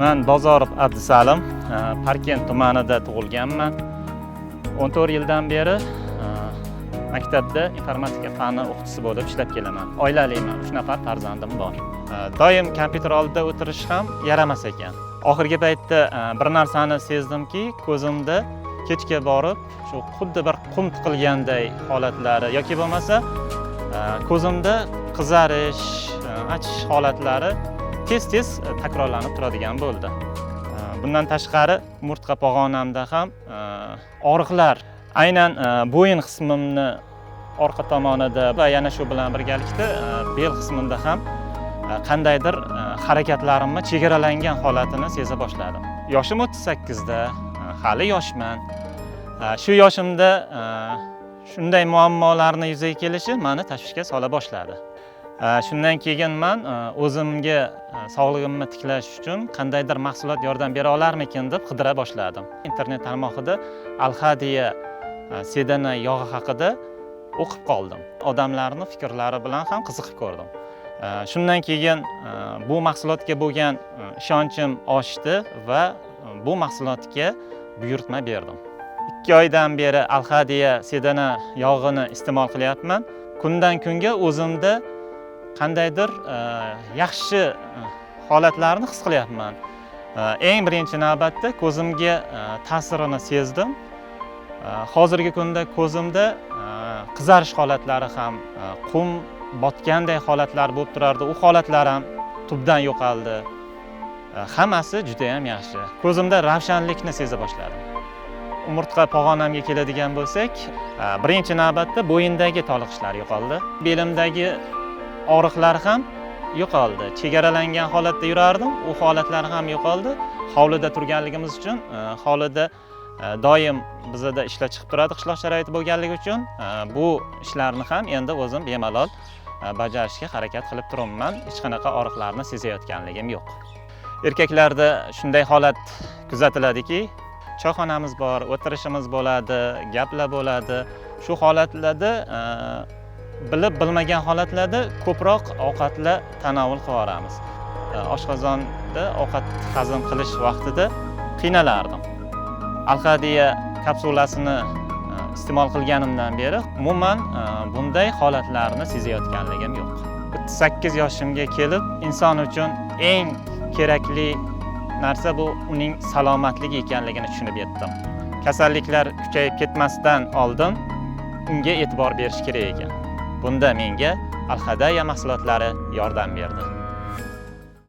Man Bozorov Abdusalim, e, Parkent tumanida tug'ilganman. 14 yildan beri e, maktabda informatika fani o'qituvchisi bo'lib ishlab kelaman. Oilaliman, uch nafar farzandim bor. E, doim kompyuter oldida o'tirish ham yaramas ekan. Oxirgi paytda bir narsani sezdimki, ko'zimda kechga borib shu xuddi bir qum tiqilganday holatlari yoki bo'lmasa ko'zimda qizarish, achish holatlari tez-tez e, takrorlanib turadigan bo'ldi. E, bundan tashqari umurtqa pog'onamda ham e, og'riqlar, aynan bo'yin qismimni orqa tomonida va yana shu bilan birgalikda bel qismimda ham qandaydir harakatlarimni chegaralangan holatini seza boshladim. Yoshim 38da, hali yoshman. Shu yoshimda shunday muammolarni yuzaga kelishi meni tashvishga sola boshladi. Э, shundan keyin men э, o'zimga э, sog'lig'imni tiklash uchun qandaydir mahsulot yordam bera olarmikin deb qidira boshladim. Internet tarmog'ida Alhadiya e, sedana yog'i haqida o'qib qoldim. Odamlarning fikrlari bilan ham qiziqib ko'rdim. E, shundan keyin e, bu mahsulotga bo'lgan ishonchim oshdi va bu mahsulotga buyurtma berdim. 2 oydan beri Alhadiya sedana yog'ini iste'mol qilyapman. Kundan kunga o'zimda qandaydir e, yaxshi e, holatlarni his qilyapman. E, eng birinchi navbatda ko'zimga ta'sirini sezdim. Hozirgi kunda ko'zimda qizarish holatlari ham, qum botganday holatlar bo'lib turardi. U holatlar ham tubdan yo'qoldi. Hammasi juda ham yaxshi. Ko'zimda ravshanlikni seza boshladim. Umurtqa pog'onamga keladigan bo'lsak, birinchi navbatda bo'yindagi toliqishlar yo'qoldi. Belimdagi og'riqlar ham yo'qoldi. Chegaralangan holatda yurardim, u holatlar ham yo'qoldi. Hovlida turganligimiz uchun, e, hovlida e, doim bizada ishlar chiqib turadi qishloq sharoiti bo'lganligi uchun e, bu ishlarni ham endi o'zim bemalol bajarishga harakat qilib turibman. Hech qanaqa og'riqlarni sezayotganligim yo'q. Erkaklarda shunday holat kuzatiladiki, choyxonamiz bor, o'tirishimiz bo'ladi, gaplar bo'ladi. Shu holatlarda bilib bilmagan holatlarda ko'proq ovqatlar tanovul qilib yuboramiz. E, Oshqozonda ovqat hazm qilish vaqtida qiynalardim. Alhadiya kapsulasini e, iste'mol qilganimdan beri umuman e, bunday holatlarni sezayotganligim yo'q. 38 yoshimga kelib inson uchun eng kerakli narsa bu uning salomatligi ekanligini tushunib yetdim. Kasalliklar kuchayib ketmasdan oldin unga e'tibor berish kerak ekan. Bunda menga Alhadaya mahsulotlari yordam berdi.